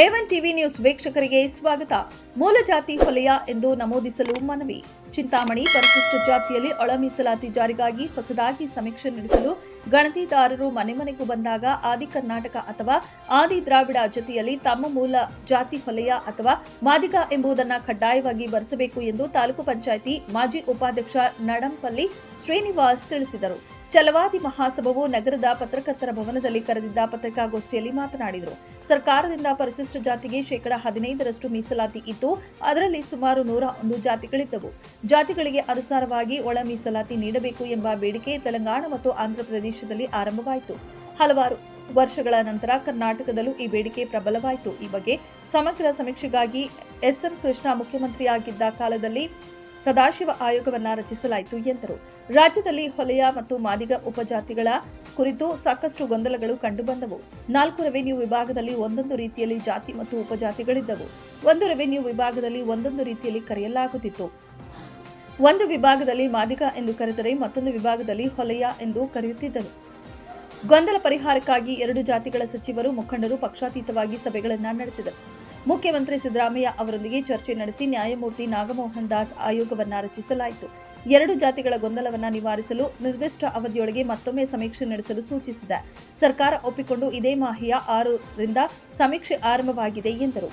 A one TV news ವೀಕ್ಷಕರಿಗೆ ಸ್ವಾಗತ. ಮೂಲ ಜಾತಿ ಹೊಲೆಯ ಎಂದು ನಮೂದಿಸಲು ಮನವಿ. ಚಿಂತಾಮಣಿ ಪರಿಶಿಷ್ಟ ಜಾತಿಯಲ್ಲಿ ಒಳ ಮೀಸಲಾತಿ ಜಾರಿಗಾಗಿ ಹೊಸದಾಗಿ ಸಮೀಕ್ಷೆ ನಡೆಸಲು ಗಣತಿದಾರರು ಮನೆ ಮನೆಗೂ ಬಂದಾಗ ಆದಿ ಕರ್ನಾಟಕ ಅಥವಾ ಆದಿ ದ್ರಾವಿಡ ಜೊತೆಯಲ್ಲಿ ತಮ್ಮ ಮೂಲ ಜಾತಿ ಹೊಲೆಯ ಅಥವಾ ಮಾದಿಗ ಎಂಬುದನ್ನು ಕಡ್ಡಾಯವಾಗಿ ಬರೆಸಬೇಕು ಎಂದು ತಾಲೂಕು ಪಂಚಾಯಿತಿ ಮಾಜಿ ಉಪಾಧ್ಯಕ್ಷ ನಡಂಪಲ್ಲಿ ಶ್ರೀನಿವಾಸ್ ತಿಳಿಸಿದರು. ಛಲವಾದಿ ಮಹಾಸಭವು ನಗರದ ಪತ್ರಕರ್ತರ ಭವನದಲ್ಲಿ ಕರೆದಿದ್ದ ಪತ್ರಿಕಾಗೋಷ್ಠಿಯಲ್ಲಿ ಮಾತನಾಡಿದರು. ಸರ್ಕಾರದಿಂದ ಪರಿಶಿಷ್ಟ ಜಾತಿಗೆ ಶೇಕಡ ಹದಿನೈದರಷ್ಟು ಮೀಸಲಾತಿ ಇತ್ತು ಅದರಲ್ಲಿ ಸುಮಾರು ನೂರ ಒಂದು ಜಾತಿಗಳಿದ್ದವು. ಜಾತಿಗಳಿಗೆ ಅನುಸಾರವಾಗಿ ಒಳ ಮೀಸಲಾತಿ ನೀಡಬೇಕು ಎಂಬ ಬೇಡಿಕೆ ತೆಲಂಗಾಣ ಮತ್ತು ಆಂಧ್ರಪ್ರದೇಶದಲ್ಲಿ ಆರಂಭವಾಯಿತು. ಹಲವಾರು ವರ್ಷಗಳ ನಂತರ ಕರ್ನಾಟಕದಲ್ಲೂ ಈ ಬೇಡಿಕೆ ಪ್ರಬಲವಾಯಿತು. ಈ ಬಗ್ಗೆ ಸಮಗ್ರ ಸಮೀಕ್ಷೆಗಾಗಿ ಎಸ್ಎಂ ಕೃಷ್ಣ ಮುಖ್ಯಮಂತ್ರಿಯಾಗಿದ್ದ ಕಾಲದಲ್ಲಿ ಸದಾಶಿವ ಆಯೋಗವನ್ನ ರಚಿಸಲಾಯಿತು ಎಂದರು. ರಾಜ್ಯದಲ್ಲಿ ಹೊಲೆಯ ಮತ್ತು ಮಾದಿಗ ಉಪಜಾತಿಗಳ ಕುರಿತು ಸಾಕಷ್ಟು ಗೊಂದಲಗಳು ಕಂಡುಬಂದವು. ನಾಲ್ಕು ರೆವೆನ್ಯೂ ವಿಭಾಗದಲ್ಲಿ ಒಂದೊಂದು ರೀತಿಯಲ್ಲಿ ಜಾತಿ ಮತ್ತು ಉಪಜಾತಿಗಳಿದ್ದವು. ಒಂದು ರೆವೆನ್ಯೂ ವಿಭಾಗದಲ್ಲಿ ಒಂದೊಂದು ರೀತಿಯಲ್ಲಿ ಕರೆಯಲಾಗುತ್ತಿತ್ತು. ಒಂದು ವಿಭಾಗದಲ್ಲಿ ಮಾದಿಗ ಎಂದು ಕರೆದರೆ ಮತ್ತೊಂದು ವಿಭಾಗದಲ್ಲಿ ಹೊಲೆಯ ಎಂದು ಕರೆಯುತ್ತಿದ್ದರು. ಗೊಂದಲ ಪರಿಹಾರಕ್ಕಾಗಿ ಎರಡು ಜಾತಿಗಳ ಸಚಿವರು ಮುಖಂಡರು ಪಕ್ಷಾತೀತವಾಗಿ ಸಭೆಗಳನ್ನು ನಡೆಸಿದರು. ಮುಖ್ಯಮಂತ್ರಿ ಸಿದ್ದರಾಮಯ್ಯ ಅವರೊಂದಿಗೆ ಚರ್ಚೆ ನಡೆಸಿ ನ್ಯಾಯಮೂರ್ತಿ ನಾಗಮೋಹನ್ ದಾಸ್ ಆಯೋಗವನ್ನ ರಚಿಸಲಾಯಿತು. ಎರಡು ಜಾತಿಗಳ ಗೊಂದಲವನ್ನ ನಿವಾರಿಸಲು ನಿರ್ದಿಷ್ಟ ಅವಧಿಯೊಳಗೆ ಮತ್ತೊಮ್ಮೆ ಸಮೀಕ್ಷೆ ನಡೆಸಲು ಸೂಚಿಸಿದೆ. ಸರ್ಕಾರ ಒಪ್ಪಿಕೊಂಡು ಇದೇ ಮಾಹೆಯ ಆರರಿಂದ ಸಮೀಕ್ಷೆ ಆರಂಭವಾಗಿದೆ ಎಂದರು.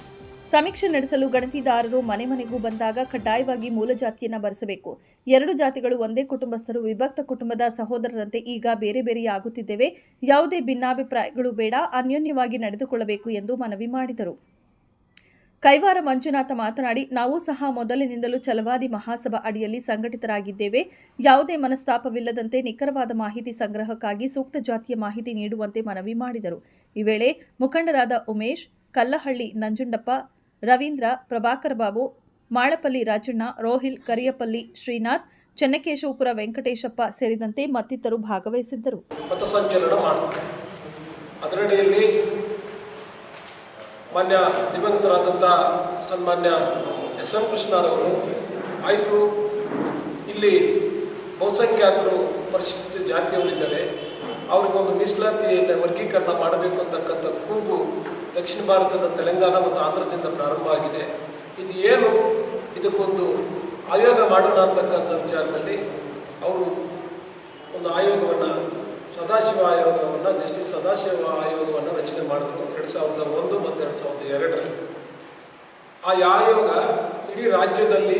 ಸಮೀಕ್ಷೆ ನಡೆಸಲು ಗಣತಿದಾರರು ಮನೆ ಮನೆಗೂ ಬಂದಾಗ ಕಡ್ಡಾಯವಾಗಿ ಮೂಲ ಜಾತಿಯನ್ನ ಬರೆಸಬೇಕು. ಎರಡು ಜಾತಿಗಳು ಒಂದೇ ಕುಟುಂಬಸ್ಥರು, ವಿಭಕ್ತ ಕುಟುಂಬದ ಸಹೋದರರಂತೆ ಈಗ ಬೇರೆ ಬೇರೆಯಾಗುತ್ತಿದ್ದೇವೆ ಯಾವುದೇ ಭಿನ್ನಾಭಿಪ್ರಾಯಗಳು ಬೇಡ, ಅನ್ಯೋನ್ಯವಾಗಿ ನಡೆದುಕೊಳ್ಳಬೇಕು ಎಂದು ಮನವಿ ಮಾಡಿದರು. ಕೈವಾರ ಮಂಜುನಾಥ ಮಾತನಾಡಿ, ನಾವು ಸಹ ಮೊದಲಿನಿಂದಲೂ ಛಲವಾದಿ ಮಹಾಸಭಾ ಅಡಿಯಲ್ಲಿ ಸಂಘಟಿತರಾಗಿದ್ದೇವೆ. ಯಾವುದೇ ಮನಸ್ತಾಪವಿಲ್ಲದಂತೆ ನಿಖರವಾದ ಮಾಹಿತಿ ಸಂಗ್ರಹಕ್ಕಾಗಿ ಸೂಕ್ತ ಜಾತಿಯ ಮಾಹಿತಿ ನೀಡುವಂತೆ ಮನವಿ ಮಾಡಿದರು. ಈ ವೇಳೆ ಮುಖಂಡರಾದ ಉಮೇಶ್, ಕಲ್ಲಹಳ್ಳಿ ನಂಜುಂಡಪ್ಪ, ರವೀಂದ್ರ, ಪ್ರಭಾಕರ್ ಬಾಬು, ಮಾಳಪಲ್ಲಿ ರಾಜಣ್ಣ, ರೋಹಿಲ್, ಕರಿಯಪಲ್ಲಿ ಶ್ರೀನಾಥ್, ಚೆನ್ನಕೇಶವಪುರ ವೆಂಕಟೇಶಪ್ಪ ಸೇರಿದಂತೆ ಮತ್ತಿತರು ಭಾಗವಹಿಸಿದ್ದರು. ಪಥಸಂಚಲನ ಮಾನ್ಯ ದಿವಂಗತರಾದಂಥ ಸನ್ಮಾನ್ಯ ಎಸ್ ಎಂ ಕೃಷ್ಣರವರು ಆಯಿತು, ಇಲ್ಲಿ ಬಹುಸಂಖ್ಯಾತರು ಪರಿಶಿಷ್ಟ ಜಾತಿಯವರಿದ್ದಾರೆ. ಅವರಿಗೊಂದು ಮೀಸಲಾತಿಯನ್ನು ವರ್ಗೀಕರಣ ಮಾಡಬೇಕು ಅಂತಕ್ಕಂಥ ಕೂಗು ದಕ್ಷಿಣ ಭಾರತದ ತೆಲಂಗಾಣ ಮತ್ತು ಆಂಧ್ರದಿಂದ ಪ್ರಾರಂಭ ಆಗಿದೆ. ಇದು ಏನು? ಇದಕ್ಕೊಂದು ಆಯೋಗ ಮಾಡೋಣ ಅಂತಕ್ಕಂಥ ವಿಚಾರದಲ್ಲಿ ಅವರು ಒಂದು ಆಯೋಗವನ್ನು ಸದಾಶಿವ ಆಯೋಗವನ್ನು ಜಸ್ಟಿಸ್ ಸದಾಶಿವ ಆಯೋಗವನ್ನು ರಚನೆ ಮಾಡಿದ್ರು ಎರಡು ಸಾವಿರದ ಒಂದು ಮತ್ತು ಎರಡು ಸಾವಿರದ ಎರಡರಲ್ಲಿ. ಆ ಆಯೋಗ ಇಡೀ ರಾಜ್ಯದಲ್ಲಿ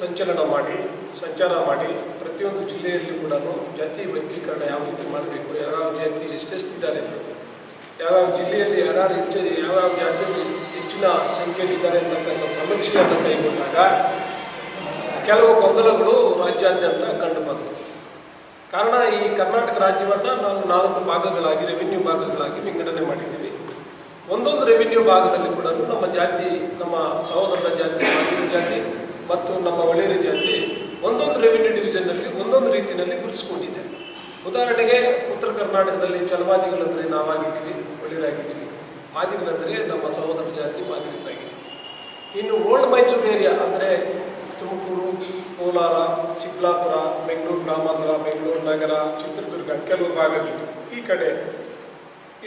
ಸಂಚಲನ ಮಾಡಿ, ಸಂಚಾರ ಮಾಡಿ, ಪ್ರತಿಯೊಂದು ಜಿಲ್ಲೆಯಲ್ಲಿ ಕೂಡ ಜಾತಿ ವರ್ಗೀಕರಣ ಯಾವ ರೀತಿ ಮಾಡಬೇಕು, ಯಾವ್ಯಾವ ಜಾತಿ ಎಷ್ಟೆಷ್ಟಿದ್ದಾರೆ ಯಾವ್ಯಾವ ಜಿಲ್ಲೆಯಲ್ಲಿ ಯಾರ್ಯಾರು ಹೆಚ್ಚು, ಯಾವ್ಯಾವ ಜಾತಿಯಲ್ಲಿ ಹೆಚ್ಚಿನ ಸಂಖ್ಯೆಯಲ್ಲಿದ್ದಾರೆ ಅಂತಕ್ಕಂಥ ಸಮೀಕ್ಷೆಯನ್ನು ಕೈಗೊಂಡಾಗ, ಕೆಲವು ಗೊಂದಲಗಳು ರಾಜ್ಯಾದ್ಯಂತ ಕಂಡು ಕಾರಣ ಈ ಕರ್ನಾಟಕ ರಾಜ್ಯವನ್ನು ನಾವು ನಾಲ್ಕು ಭಾಗಗಳಾಗಿ ರೆವಿನ್ಯೂ ಭಾಗಗಳಾಗಿ ವಿಂಗಡಣೆ ಮಾಡಿದ್ದೀವಿ. ಒಂದೊಂದು ರೆವಿನ್ಯೂ ಭಾಗದಲ್ಲಿ ಕೂಡ ನಮ್ಮ ಜಾತಿ, ನಮ್ಮ ಸಹೋದರರ ಜಾತಿ ಜಾತಿ ಮತ್ತು ನಮ್ಮ ಒಳೇರಿ ಜಾತಿ ಒಂದೊಂದು ರೆವಿನ್ಯೂ ಡಿವಿಷನ್ನಲ್ಲಿ ಒಂದೊಂದು ರೀತಿಯಲ್ಲಿ ಗುರುಸ್ಕೊಂಡಿದೆ ಉದಾಹರಣೆಗೆ ಉತ್ತರ ಕರ್ನಾಟಕದಲ್ಲಿ ಚಲವಾದಿಗಳಂದರೆ ನಾವಾಗಿದ್ದೀವಿ ಒಳ್ಳೆಯರಾಗಿದ್ದೀವಿ ಮಾದಿಗಳಂದರೆ ನಮ್ಮ ಸಹೋದರ ಜಾತಿ ಮಾದಿಗರಾಗಿದೆ ಇನ್ನು ಓಲ್ಡ್ ಮೈಸೂರು ಏರಿಯಾ ಅಂದರೆ ತುಮಕೂರು ಕೋಲಾರ, ಚಿಕ್ಕಬಳ್ಳಾಪುರ, ಬೆಂಗಳೂರು ಗ್ರಾಮಾಂತರ, ಬೆಂಗಳೂರು ನಗರ, ಚಿತ್ರದುರ್ಗ ಕೆಲವು ಭಾಗಗಳು ಈ ಕಡೆ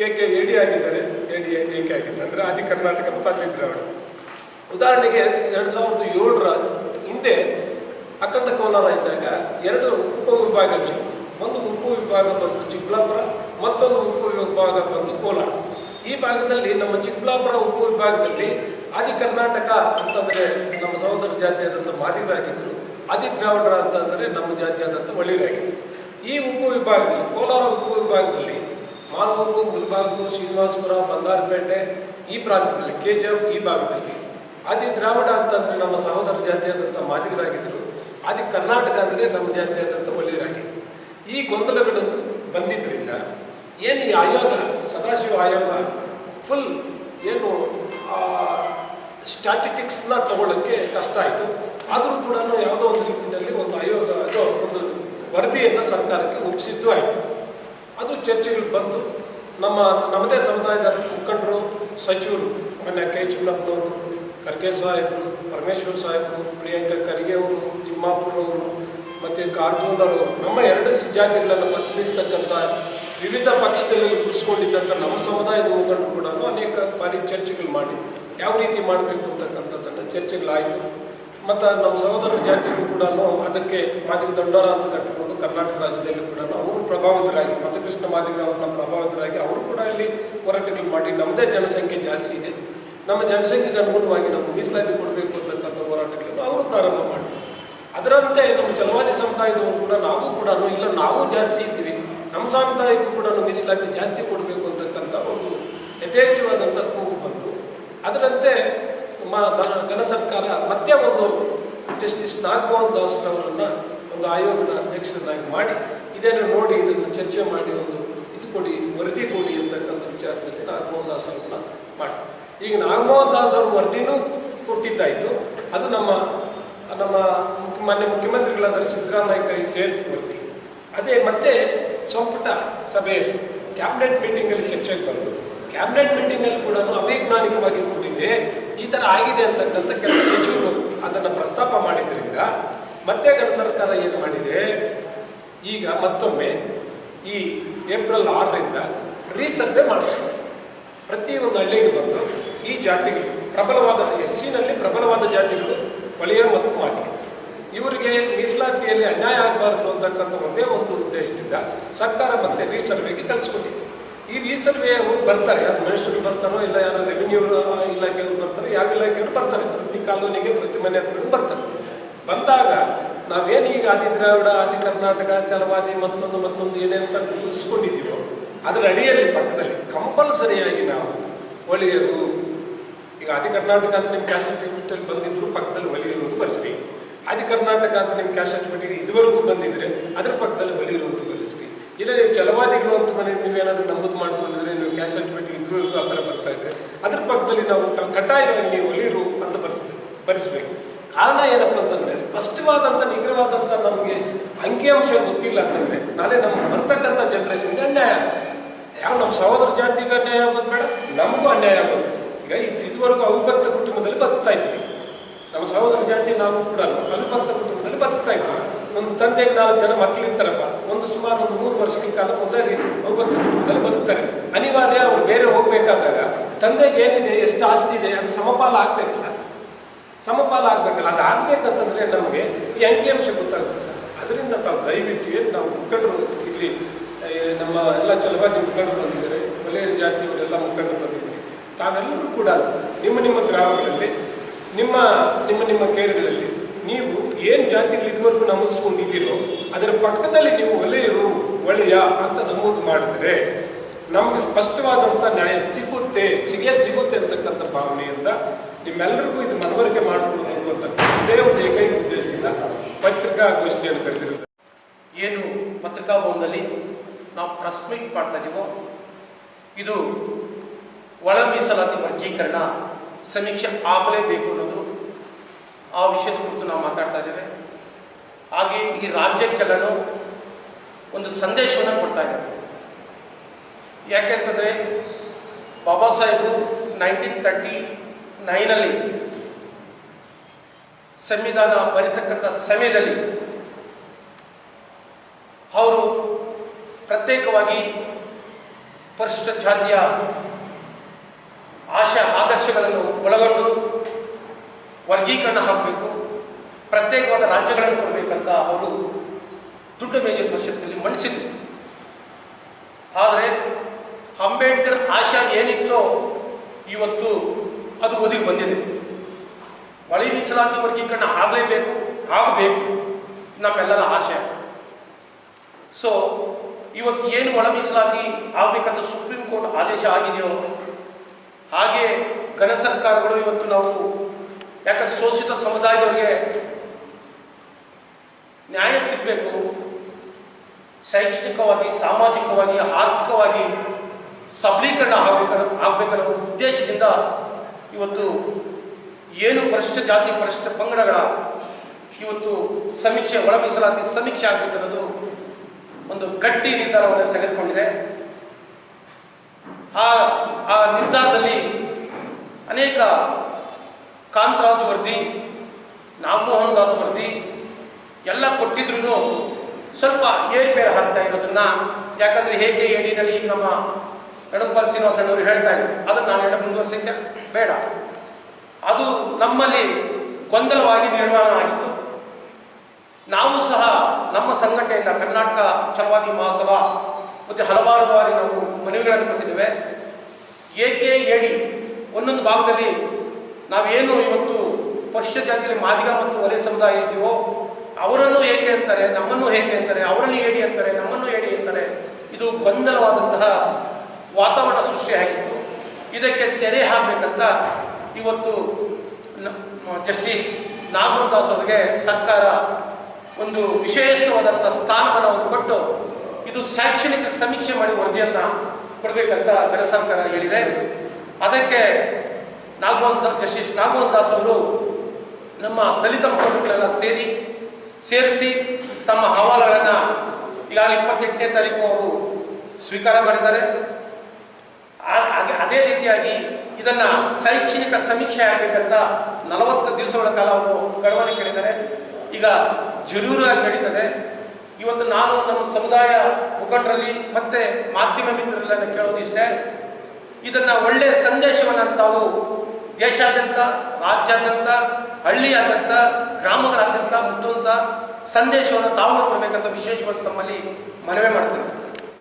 ಏಕೆ ಎಡಿ ಆಗಿದ್ದಾರೆ? ಎ ಡಿ ಏಕೆ ಆಗಿದ್ದಾರೆ? ಅಂದರೆ ಆದಿ ಕರ್ನಾಟಕ ಮತ್ತು ಅವರು. ಉದಾಹರಣೆಗೆ ಎರಡು ಸಾವಿರದ ಏಳರ ಹಿಂದೆ ಅಖಂಡ ಕೋಲಾರ ಇದ್ದಾಗ ಎರಡು ಉಪವಿಭಾಗಗಳಿತ್ತು ಒಂದು ಉಪವಿಭಾಗ ಬಂತು ಚಿಕ್ಕಬಳ್ಳಾಪುರ, ಮತ್ತೊಂದು ಉಪವಿಭಾಗ ಬಂತು ಕೋಲಾರ. ಈ ಭಾಗದಲ್ಲಿ ನಮ್ಮ ಚಿಕ್ಕಬಳ್ಳಾಪುರ ಉಪವಿಭಾಗದಲ್ಲಿ ಆದಿ ಕರ್ನಾಟಕ ಅಂತಂದರೆ ನಮ್ಮ ಸಹೋದರ ಜಾತಿಯಾದಂಥ ಮಾದಿಗರಾಗಿದ್ದರು ಆದಿ ದ್ರಾವಿಡರ ಅಂತಂದರೆ ನಮ್ಮ ಜಾತಿಯಾದಂಥ ಒಳ್ಳೆಯರಾಗಿದ್ದರು ಈ ಉಪವಿಭಾಗದಲ್ಲಿ ಕೋಲಾರ ಉಪವಿಭಾಗದಲ್ಲಿ ಮಾಲ್ಮೂರು ಮುಲ್ಬಾಗ್ಲು ಶ್ರೀನಿವಾಸಪುರ, ಬಂಗಾರಪೇಟೆ ಈ ಪ್ರಾಂತ್ಯದಲ್ಲಿ ಕೆ ಜಿ ಎಫ್ ಈ ಭಾಗದಲ್ಲಿ. ಆದಿ ದ್ರಾವಿಡ ಅಂತಂದರೆ ನಮ್ಮ ಸಹೋದರ ಜಾತಿಯಾದಂಥ ಮಾದಿಗರಾಗಿದ್ದರು ಆದಿ ಕರ್ನಾಟಕ ಅಂದರೆ ನಮ್ಮ ಜಾತಿಯಾದಂಥ ಒಳ್ಳೆಯರಾಗಿದ್ದರು ಈ ಗೊಂದಲಗಳು ಬಂದಿದ್ದರಿಂದ ಏನು ಈ ಆಯೋಗ, ಸದಾಶಿವ ಆಯೋಗ ಫುಲ್ ಏನು ಸ್ಟ್ಯಾಟಿಟಿಕ್ಸ್ನ ತಗೊಳ್ಳೋಕ್ಕೆ ಕಷ್ಟ ಆಯಿತು. ಆದರೂ ಕೂಡ ಯಾವುದೋ ಒಂದು ರೀತಿಯಲ್ಲಿ ಒಂದು ಆಯೋಗ ಅದು ಒಂದು ವರದಿಯನ್ನು ಸರ್ಕಾರಕ್ಕೆ ಒಪ್ಪಿಸಿದ್ದು ಆಯಿತು. ಅದು ಚರ್ಚೆಗಳು ಬಂತು ನಮ್ಮ ನಮ್ಮದೇ ಸಮುದಾಯದ ಮುಖಂಡರು, ಸಚಿವರು ಮೊನ್ನೆ ಕೆ. ಚಿನ್ನಪ್ಪನವರು ಖರ್ಗೆ ಸಾಹೇಬರು, ಪರಮೇಶ್ವರ್ ಸಾಹೇಬರು, ಪ್ರಿಯಾಂಕಾ ಖರ್ಗೆ ಅವರು ತಿಮ್ಮಾಪುರವರು ಮತ್ತು ಕಾರಜೋಳರವರು ನಮ್ಮ ಎರಡು ಜಾತಿಗಳನ್ನು ಪ್ರತಿನಿಧಿಸ್ತಕ್ಕಂಥ ವಿವಿಧ ಪಕ್ಷಗಳಲ್ಲಿ ಗುರುಸ್ಕೊಂಡಿದ್ದಂಥ ನಮ್ಮ ಸಮುದಾಯದ ಮುಖಂಡರು ಕೂಡ ಅನೇಕ ಬಾರಿ ಚರ್ಚೆಗಳು ಮಾಡಿ ಯಾವ ರೀತಿ ಮಾಡಬೇಕು ಅಂತಕ್ಕಂಥದ್ದನ್ನು ಚರ್ಚೆಗಳಾಯಿತು. ಮತ್ತು ನಮ್ಮ ಸಹೋದರ ಜಾತಿಗಳು ಕೂಡ ಅದಕ್ಕೆ ಮಾದಿಗ ದೊಡ್ಡವರ ಅಂತ ಕಟ್ಟಿಕೊಂಡು ಕರ್ನಾಟಕ ರಾಜ್ಯದಲ್ಲಿ ಕೂಡ ಅವರು ಪ್ರಭಾವಿತರಾಗಿ ಕೃಷ್ಣ ಮಾದಿಗರವ್ರನ್ನ ಪ್ರಭಾವಿತರಾಗಿ ಅವರು ಕೂಡ ಇಲ್ಲಿ ಹೋರಾಟಗಳು ಮಾಡಿ ನಮ್ಮದೇ ಜನಸಂಖ್ಯೆ ಜಾಸ್ತಿ ಇದೆ. ನಮ್ಮ ಜನಸಂಖ್ಯೆಗೆ ಅನುಗುಣವಾಗಿ ನಾವು ಮೀಸಲಾತಿ ಕೊಡಬೇಕು ಅಂತಕ್ಕಂಥ ಹೋರಾಟಗಳನ್ನು ಅವರು ಪ್ರಾರಂಭ ಮಾಡಿ. ಅದರಂತೆ ನಮ್ಮ ಚಲವಾದಿ ಸಮುದಾಯದವರು ಕೂಡ ನಾವು ಕೂಡ ಇಲ್ಲ ನಾವು ಜಾಸ್ತಿ ಇದ್ದೀವಿ, ನಮ್ಮ ಸಮುದಾಯಕ್ಕೂ ಕೂಡ ಮೀಸಲಾತಿ ಜಾಸ್ತಿ ಕೊಡಬೇಕು ಅಂತಕ್ಕಂಥ ಒಂದು ಬಂತು ಅದರಂತೆ ನಮ್ಮ ಘನ ಸರ್ಕಾರ ಮತ್ತೆ ಒಂದು ಜಸ್ಟಿಸ್ ನಾಗಮೋಹನ್ ದಾಸ್ರವರನ್ನು ಒಂದು ಆಯೋಗದ ಅಧ್ಯಕ್ಷರನ್ನಾಗಿ ಮಾಡಿ ಇದನ್ನು ನೋಡಿ ಇದನ್ನು ಚರ್ಚೆ ಮಾಡಿ ಒಂದು ಇದು ಕೊಡಿ, ವರದಿ ಕೊಡಿ ಅಂತಕ್ಕಂಥ ವಿಚಾರದಲ್ಲಿ ನಾಗಮೋಹನ್ ದಾಸ್ ಅವ್ರನ್ನ ಮಾಡಿ ಈಗ ನಾಗಮೋಹನ್ ದಾಸ್ ಅವರು ವರದಿನೂ ಕೊಟ್ಟಿದ್ದಾಯಿತು. ಅದು ನಮ್ಮ ನಮ್ಮ ಮಾನ್ಯ ಮುಖ್ಯಮಂತ್ರಿಗಳಾದ ಸಿದ್ದರಾಮಯ್ಯ ಕೈ ಸೇರ್ತು ವರದಿ. ಅದೇ ಮತ್ತೆ ಸಂಪುಟ ಸಭೆಯಲ್ಲಿ, ಕ್ಯಾಬಿನೆಟ್ ಮೀಟಿಂಗಲ್ಲಿ ಚರ್ಚೆಗೆ ಬಂದು ಕ್ಯಾಬಿನೆಟ್ ಮೀಟಿಂಗಲ್ಲಿ ಕೂಡ ಅವೈಜ್ಞಾನಿಕವಾಗಿ ಕೂಡಿದೆ. ಈ ಥರ ಆಗಿದೆ ಅಂತಕ್ಕಂಥ ಕೆಲವು ಸಚಿವರು ಅದನ್ನು ಪ್ರಸ್ತಾಪ ಮಾಡಿದ್ರಿಂದ ಮತ್ತೆ ಘನ ಸರ್ಕಾರ ಏನು ಮಾಡಿದೆ? ಈಗ ಮತ್ತೊಮ್ಮೆ ಈ ಏಪ್ರಿಲ್ ಆರರಿಂದ ರೀಸರ್ವೆ ಮಾಡಬೇಕು ಒಂದು ಹಳ್ಳಿಗೆ ಬಂದು ಈ ಜಾತಿಗಳು, ಪ್ರಬಲವಾದ ಎಸ್ ಸಿನಲ್ಲಿ ಪ್ರಬಲವಾದ ಜಾತಿಗಳು ಒಲೆಯರು ಮತ್ತು ಮಾತಿ ಇವರಿಗೆ ಮೀಸಲಾತಿಯಲ್ಲಿ ಅನ್ಯಾಯ ಆಗಬಾರ್ದು ಅಂತಕ್ಕಂಥ ಒಂದೇ ಒಂದು ಉದ್ದೇಶದಿಂದ ಸರ್ಕಾರ ಮತ್ತೆ ರೀಸರ್ವೆಗೆ ಕಳಿಸ್ಕೊಟ್ಟಿದೆ. ಈ ರೀಸರ್ವೆ ಅವರು ಬರ್ತಾರೆ, ಯಾರು ಮಿನಿಸ್ಟರ್ ಬರ್ತಾರೋ ಇಲ್ಲ ಯಾರು ರೆವಿನ್ಯೂ ಇಲಾಖೆಯವರು ಬರ್ತಾರೆ, ಯಾವ ಇಲಾಖೆಯವರು ಬರ್ತಾರೆ. ಪ್ರತಿ ಕಾಲೋನಿಗೆ, ಪ್ರತಿ ಮನೆ ಹತ್ರನೂ ಬರ್ತಾರೆ. ಬಂದಾಗ ನಾವೇನು ಈಗ ಆದಿ ದ್ರಾವಿಡ, ಆದಿ ಕರ್ನಾಟಕ, ಚಲವಾದಿ, ಮತ್ತೊಂದು ಮತ್ತೊಂದು ಏನೇ ಅಂತ ಉಳಿಸ್ಕೊಂಡಿದ್ದೀವೋ ಅದರ ಅಡಿಯಲ್ಲಿ ಪಕ್ಕದಲ್ಲಿ ಕಂಪಲ್ಸರಿಯಾಗಿ ನಾವು ಒಳಿಯರು ಈಗ ಆದಿ ಕರ್ನಾಟಕ ಅಂತ ನಿಮ್ಮ ಕ್ಯಾಶ್ ಸರ್ಟಿಫಿಕೇಟಲ್ಲಿ ಬಂದಿದ್ರು, ಪಕ್ಕದಲ್ಲಿ ಒಲಿಯರು ಅಂತ ಬರ್ಸ್ರಿ ಆದಿ ಕರ್ನಾಟಕ ಅಂತ ನಿಮ್ಮ ಕ್ಯಾಶ್ ಸರ್ಟಿಫಿಕೇಟ್ ಇದುವರೆಗೂ ಬಂದಿದ್ರೆ, ಅದರ ಪಕ್ಕದಲ್ಲಿ ಒಲಿಯರು ಅಂತ ಬರೆಸ್ರಿ ಇಲ್ಲ, ನೀವು ಚಲವಾದಿಗಳು ಅಂತ ಮನೆ ನೀವೇನಾದರೂ ನಮೂದು ಮಾಡ್ಕೊಂಡಿದ್ರೆ ನೀವು ಕ್ಯಾಶ್ ಸರ್ಟಿಫಿಕೇಟ್ ಇದ್ರು ಆ ಥರ ಬರ್ತಾ ಇದ್ರೆ, ಅದ್ರ ಪಕ್ಕದಲ್ಲಿ ನಾವು ಕಡ್ಡಾಯವಾಗಿ ನೀವು ಒಲಿಯರು ಅಂತ ಬರೆಸ್ತೀವಿ ಬರೆಸ್ಬೇಕು. ಕಾರಣ ಏನಪ್ಪ ಅಂತಂದ್ರೆ ಸ್ಪಷ್ಟವಾದಂಥ ನಿಗ್ರಹವಾದಂಥ ನಮಗೆ ಅಂಕಿಅಂಶ ಗೊತ್ತಿಲ್ಲ ಅಂತಂದ್ರೆ, ನಾಳೆ ನಮ್ಮ ಬರ್ತಕ್ಕಂಥ ಜನ್ರೇಷನ್ಗೆ ಅನ್ಯಾಯ ಆಗುತ್ತೆ ಯಾವ ನಮ್ಮ ಸಹೋದರ ಜಾತಿಗೆ ಅನ್ಯಾಯ ಆಗೋದು ಬೇಡ ನಮಗೂ ಅನ್ಯಾಯ ಆಗೋದು ಈಗ ಇದು ಇದುವರೆಗೂ ಅವಿಭಕ್ತ ಕುಟುಂಬದಲ್ಲಿ ಬದುಕ್ತಾ ಇದ್ವಿ. ನಮ್ಮ ಸಹೋದರ ಜಾತಿ ನಾವು ಕೂಡ ಅವಿಭಕ್ತ ಕುಟುಂಬದಲ್ಲಿ ಬದುಕ್ತಾ ಇದ್ವಿ. ಒಂದು ತಂದೆಗೆ ನಾಲ್ಕು ಜನ ಮಕ್ಕಳು ಇರ್ತಾರಪ್ಪ. ಒಂದು ಸುಮಾರು ಒಂದು ಮೂರು ವರ್ಷಗಳ ಕಾಲ ಮುಂದೆ ರೀ ಕುಟುಂಬದಲ್ಲಿ ಬದುಕ್ತಾರೆ. ಅನಿವಾರ್ಯ ಅವರು ಬೇರೆ ಹೋಗಬೇಕಾದಾಗ ತಂದೆಗೆ ಏನಿದೆ, ಎಷ್ಟು ಆಸ್ತಿ ಇದೆ, ಅದು ಸಮಪಾಲ ಆಗಬೇಕಲ್ಲ. ಸಮಪಾಲ ಆಗಬೇಕಲ್ಲ. ಅದು ಆಗಬೇಕಂತಂದರೆ ನಮಗೆ ಈ ಅಂಕಿಅಂಶ ಗೊತ್ತಾಗಬೇಕಲ್ಲ ಅದರಿಂದ ತಾವು ದಯವಿಟ್ಟು ಏನು ನಾವು ಮುಖಂಡರು ಇಲ್ಲಿ ನಮ್ಮ ಎಲ್ಲ ಚಲವಾದಿ ಮುಖಂಡರು ಬಂದಿದ್ದಾರೆ. ಒಳ್ಳೆಯ ಜಾತಿಯವರೆಲ್ಲ ಮುಖಂಡರು ಬಂದಿದ್ದಾರೆ. ತಾವೆಲ್ಲರೂ ಕೂಡ ನಿಮ್ಮ ನಿಮ್ಮ ಗ್ರಾಮಗಳಲ್ಲಿ, ನಿಮ್ಮ ನಿಮ್ಮ ನಿಮ್ಮ ಕೇರಿಗಳಲ್ಲಿ ಏನು ಜಾತಿಗಳು ಇದುವರೆಗೂ ನಮಿಸ್ಕೊಂಡಿದ್ದೀರೋ ಅದರ ಪಕ್ಕದಲ್ಲಿ ನೀವು ಒಲೆಯರು ಒಳೆಯ ಅಂತ ನಮೂದು ಮಾಡಿದ್ರೆ ನಮಗೆ ಸ್ಪಷ್ಟವಾದಂಥ ನ್ಯಾಯ ಸಿಗುತ್ತೆ, ಸಿಗೇ ಸಿಗುತ್ತೆ ಅಂತಕ್ಕಂಥ ಭಾವನೆಯಿಂದ ನಿಮ್ಮೆಲ್ಲರಿಗೂ ಇದು ಮನವರಿಕೆ ಮಾಡಿಕೊಡ್ಬೇಕು ಅಂತ ಒಂದೇ ಏಕೈಕ ಉದ್ದೇಶದಿಂದ ಪತ್ರಿಕಾಗೋಷ್ಠಿಯನ್ನು ಕರೆದಿರುತ್ತೆ ಏನು ಪತ್ರಿಕಾ ಭವನದಲ್ಲಿ ನಾವು ಪ್ರೆಸ್ ಮೀಟ್ ಮಾಡ್ತಾ ಇದೀವೋ, ಇದು ಒಳ ಮೀಸಲಾತಿ ವರ್ಗೀಕರಣ ಸಮೀಕ್ಷೆ ಆಗಲೇಬೇಕು ಅನ್ನೋದು ಆ ವಿಷಯದ ಕುರಿತು ನಾವು ಮಾತಾಡ್ತಾ ಇದ್ದೇವೆ. ಹಾಗೆ ಈ ರಾಜ್ಯಕ್ಕೆಲ್ಲನೂ ಒಂದು ಸಂದೇಶವನ್ನು ಕೊಡ್ತಾ ಇದ್ದೇವೆ ಯಾಕೆಂತಂದರೆ ಬಾಬಾ ಸಾಹೇಬು ನೈನ್ಟೀನ್ ತರ್ಟಿ ನೈನಲ್ಲಿ ಸಂವಿಧಾನ ಬರೀತಕ್ಕಂಥ ಸಮಯದಲ್ಲಿ ಅವರು ಪ್ರತ್ಯೇಕವಾಗಿ ಪರಿಶಿಷ್ಟ ಜಾತಿಯ ಆಶಯ ಆದರ್ಶಗಳನ್ನು ಒಳಗೊಂಡು ವರ್ಗೀಕರಣ ಹಾಕಬೇಕು, ಪ್ರತ್ಯೇಕವಾದ ರಾಜ್ಯಗಳನ್ನು ಕೊಡಬೇಕಂತ ಅವರು ದುಡ್ಡು ಮೇಜರ್ ಪರಿಷತ್ನಲ್ಲಿ ಮಂಡಿಸಿದ್ರು ಆದರೆ ಅಂಬೇಡ್ಕರ್ ಆಶಯ ಏನಿತ್ತೋ ಇವತ್ತು ಅದು ಒದಗಿ ಬಂದಿದೆ. ಮಳೆ ಮೀಸಲಾತಿ ವರ್ಗೀಕರಣ ಆಗಲೇಬೇಕು, ಆಗಬೇಕು. ನಮ್ಮೆಲ್ಲರ ಆಶಯ ಸೊ ಇವತ್ತು ಏನು ಒಳ ಮೀಸಲಾತಿ ಆಗಬೇಕಂತ ಸುಪ್ರೀಂ ಕೋರ್ಟ್ ಆದೇಶ ಆಗಿದೆಯೋ, ಹಾಗೆ ಘನ ಸರ್ಕಾರಗಳು ಇವತ್ತು ನಾವು ಯಾಕಂದ್ರೆ ಶೋಷಿತ ಸಮುದಾಯದವರಿಗೆ ನ್ಯಾಯ ಸಿಗಬೇಕು. ಶೈಕ್ಷಣಿಕವಾಗಿ, ಸಾಮಾಜಿಕವಾಗಿ, ಆರ್ಥಿಕವಾಗಿ ಸಬಲೀಕರಣ ಆಗಬೇಕನ್ನೋ ಆಗಬೇಕನ್ನೋ ಉದ್ದೇಶದಿಂದ ಇವತ್ತು ಏನು ಪರಿಶಿಷ್ಟ ಜಾತಿ, ಪರಿಶಿಷ್ಟ ಪಂಗಡಗಳ ಇವತ್ತು ಸಮೀಕ್ಷೆ ಒಳ ಮೀಸಲಾತಿ ಸಮೀಕ್ಷೆ ಆಗಬೇಕನ್ನೋದು ಒಂದು ಗಟ್ಟಿ ನಿರ್ಧಾರವನ್ನು ತೆಗೆದುಕೊಂಡಿದೆ. ಆ ಆ ನಿರ್ಧಾರದಲ್ಲಿ ಅನೇಕ ಕಾಂತರಾಜ್ ವರದಿ ನಾಗಮೋಹನ್ ದಾಸ್ ವರದಿ ಎಲ್ಲ ಕೊಟ್ಟಿದ್ರು ಸ್ವಲ್ಪ ಏರ್ಪೇರು ಆಗ್ತಾ ಇರೋದನ್ನ, ಯಾಕಂದರೆ ಹೇಗೆ ಎಡಿನಲ್ಲಿ ಈಗ ನಮ್ಮ ಎಡಂಪಾಲ್ ಅವರು ಹೇಳ್ತಾ ಇದ್ರು. ಅದನ್ನು ನಾನು ಹೇಳ ಮುಂದುವರ್ಸಕ್ಕೆ ಬೇಡ. ಅದು ನಮ್ಮಲ್ಲಿ ಗೊಂದಲವಾಗಿ ನಿರ್ಮಾಣ ಆಗಿತ್ತು. ನಾವು ಸಹ ನಮ್ಮ ಸಂಘಟನೆಯಿಂದ ಕರ್ನಾಟಕ ಚಲವಾದಿ ಮಹಾಸಭಾ ಮತ್ತು ಹಲವಾರು ಬಾರಿ ನಾವು ಮನವಿಗಳನ್ನು ಕೊಟ್ಟಿದ್ದೇವೆ. ಏಕೆ ಹೇಳಿ ಒಂದೊಂದು ಭಾಗದಲ್ಲಿ ನಾವೇನು ಇವತ್ತು ಪಶ್ಯ ಜಾತಿಯಲ್ಲಿ ಮಾದಿಗ ಮತ್ತು ವಲಯ ಸಮುದಾಯ ಇದೆಯೋ, ಅವರನ್ನು ಏಕೆ ಅಂತಾರೆ, ನಮ್ಮನ್ನು ಏಕೆ ಅಂತಾರೆ ಅವರನ್ನು ಹೇಳಿ ಅಂತಾರೆ, ನಮ್ಮನ್ನು ಹೇಳಿ ಅಂತಾರೆ, ಇದು ಗೊಂದಲವಾದಂತಹ ವಾತಾವರಣ ಸೃಷ್ಟಿಯಾಗಿತ್ತು ಇದಕ್ಕೆ ತೆರೆ ಹಾಕಬೇಕಂತ ಇವತ್ತು ಜಸ್ಟಿಸ್ ನಾಗಮೋಹನ್ ಅವರಿಗೆ ಸರ್ಕಾರ ಒಂದು ವಿಶೇಷವಾದಂಥ ಅವರು ಕೊಟ್ಟು ಇದು ಶೈಕ್ಷಣಿಕ ಸಮೀಕ್ಷೆ ಮಾಡಿ ವರದಿಯನ್ನು ಕೊಡಬೇಕಂತ ಗಣ ಸರ್ಕಾರ ಹೇಳಿದೆ. ಅದಕ್ಕೆ ದಾ ಜಸ್ಟಿಸ್ ನಾಗವಂತ ದಾಸ್ ಅವರು ನಮ್ಮ ದಲಿತ ಮುಖಂಡರುಗಳೆಲ್ಲ ಸೇರಿ, ಸೇರಿಸಿ ತಮ್ಮ ಹವಾಲುಗಳನ್ನು ಈಗಾಗಲೇ ಇಪ್ಪತ್ತೆಂಟನೇ ತಾರೀಕು ಅವರು ಸ್ವೀಕಾರ ಮಾಡಿದ್ದಾರೆ. ಅದೇ ರೀತಿಯಾಗಿ ಇದನ್ನು ಶೈಕ್ಷಣಿಕ ಸಮೀಕ್ಷೆ ಆಗಬೇಕಂತ ನಲವತ್ತು ದಿವಸಗಳ ಕಾಲ ಅವರು ಗಡುವನ್ನು ಕೇಳಿದ್ದಾರೆ ಈಗ ಜರೂರಾಗಿ ನಡೀತದೆ. ಇವತ್ತು ನಾನು ನಮ್ಮ ಸಮುದಾಯ ಮುಖಂಡರಲ್ಲಿ ಮತ್ತೆ ಮಾಧ್ಯಮ ಮಿತ್ರರನ್ನ ಕೇಳೋದಿಷ್ಟೇ ಇದನ್ನ ಒಳ್ಳೆಯ ಸಂದೇಶವನ್ನು ತಾವು ದೇಶಾದ್ಯಂತ, ರಾಜ್ಯಾದ್ಯಂತ, ಹಳ್ಳಿಯಾದ್ಯಂತ, ಗ್ರಾಮಗಳಾದ್ಯಂತ ಮುಟ್ಟುವಂಥ ಸಂದೇಶವನ್ನು ತಾವು ಕೊಡಬೇಕಂತ ವಿಶೇಷವಾಗಿ ತಮ್ಮಲ್ಲಿ ಮನವಿ ಮಾಡ್ತೇನೆ.